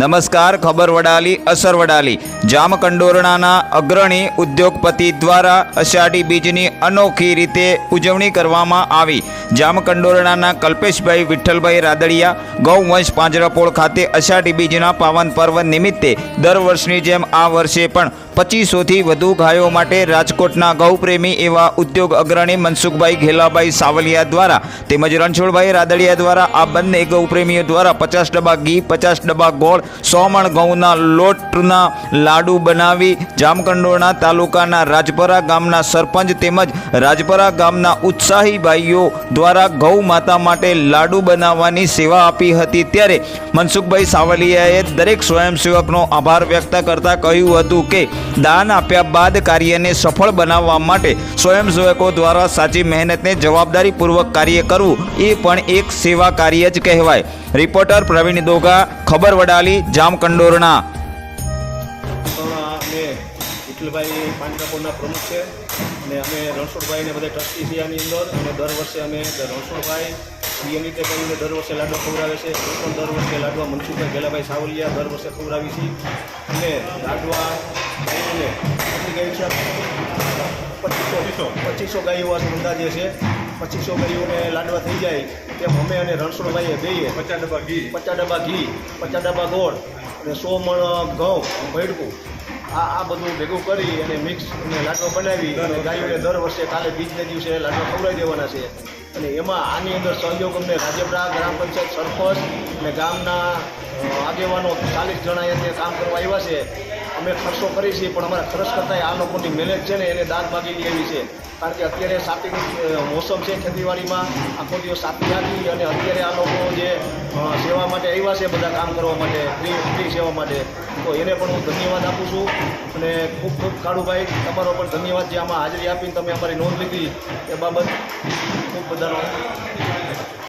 નમસ્કાર, ખબર વડાલી, અસર વડાલી. જામકંડોરણાના અગ્રણી ઉદ્યોગપતિ દ્વારા અષાઢી બીજની અનોખી રીતે ઉજવણી કરવામાં આવી. જામકંડોરણાના કલ્પેશભાઈ વિઠ્ઠલભાઈ રાદડિયા, ગૌવંશ પાંજરાપોળ ખાતે અષાઢી બીજના પાવન પર્વ નિમિત્તે દર વર્ષની જેમ આ વર્ષે પણ પચીસોથી વધુ ગાયો માટે રાજકોટના ગૌપ્રેમી એવા ઉદ્યોગ અગ્રણી મનસુખભાઈ ઘેલાભાઈ સાવલિયા દ્વારા તેમજ રણછોડભાઈ રાદડિયા દ્વારા આ બંને ગૌપ્રેમીઓ દ્વારા પચાસ ડબ્બા ઘી, પચાસ ડબ્બા ગોળ, સો મણ ઘઉંના લોટના લાડુ બનાવી જામકંડોળના તાલુકાના રાજપરા ગામના સરપંચ તેમજ રાજપરા ગામના ઉત્સાહી ભાઈઓ દ્વારા ગૌ માતા માટે લાડુ બનાવવાની સેવા આપી હતી. ત્યારે મનસુખભાઈ સાવલિયાએ દરેક સ્વયંસેવકનો આભાર વ્યક્ત કરતા કહ્યું હતું કે દાન આપ્યા બાદ કાર્યને સફળ બનાવવા માટે સ્વયંસેવકો દ્વારા સાચી મહેનતને જવાબદારીપૂર્વક કાર્ય કરવું એ પણ એક સેવા કાર્ય જ કહેવાય. રિપોર્ટર પ્રવીણ દોગા, ખબર વડાલી, જામકંડોરણા. વિઠ્ઠલભાઈ પાંજરાપોળના પ્રમુખ છે. અને અમે રણછોડભાઈને બધા ટ્રસ્ટી છીએ આની અંદર. અને દર વર્ષે અમે રણછોડભાઈ નિયમિત કરીને દર વર્ષે લાડવા ખવડાવે છે. પણ દર વર્ષે લાડવા મનસુખભાઈ ગેલાભાઈ સાવલિયા દર વર્ષે ખવડાવી છીએ અને લાડવા ગાયોને કેટલી ગાયો છે પચીસો ગાયો આ અંદાજે છે પચીસો ગાયોને લાડવા થઈ જાય. તેમ અમે અને રણછોડભાઈએ બેઈએ પચાસ ડબ્બા ઘી. પચાસ ડબ્બા ઘી પચાસ ડબ્બા ગોળ અને સો મણ ઘઉં ભેડકું આ આ બધું ભેગું કરી અને મિક્સ અને લાડવા બનાવી અને ગાયોને દર વર્ષે કાલે બીજને દિવસે લાડવા ખવડાવી દેવાના છે. અને એમાં આની અંદર સહયોગ અમને રાજ્યપ્રા ગ્રામ પંચાયત સરપંચ અને ગામના આગેવાનો ચાલીસ જણા અહીંયા કામ કરવા આવ્યા છે. અમે ખર્ચો કરીએ છીએ પણ અમારા ખર્ચ કરતાં આ લોકોની મહેનત છે ને એને દાદ ભાગી એવી છે. કારણ કે અત્યારે સાપીની મોસમ છે ખેતીવાડીમાં. આખો દિવસ સાપી આપી અને અત્યારે આ લોકો જે સેવા માટે આવ્યા છે, બધા કામ કરવા માટે, ફ્રી ફ્રી સેવા માટે. તો એને પણ હું ધન્યવાદ આપું છું. અને ખૂબ ખૂબ કાળુભાઈ તમારો પણ ધન્યવાદ જે આમાં હાજરી આપીને તમે અમારી નોંધ લીધી એ બાબત ખૂબ બધાનો.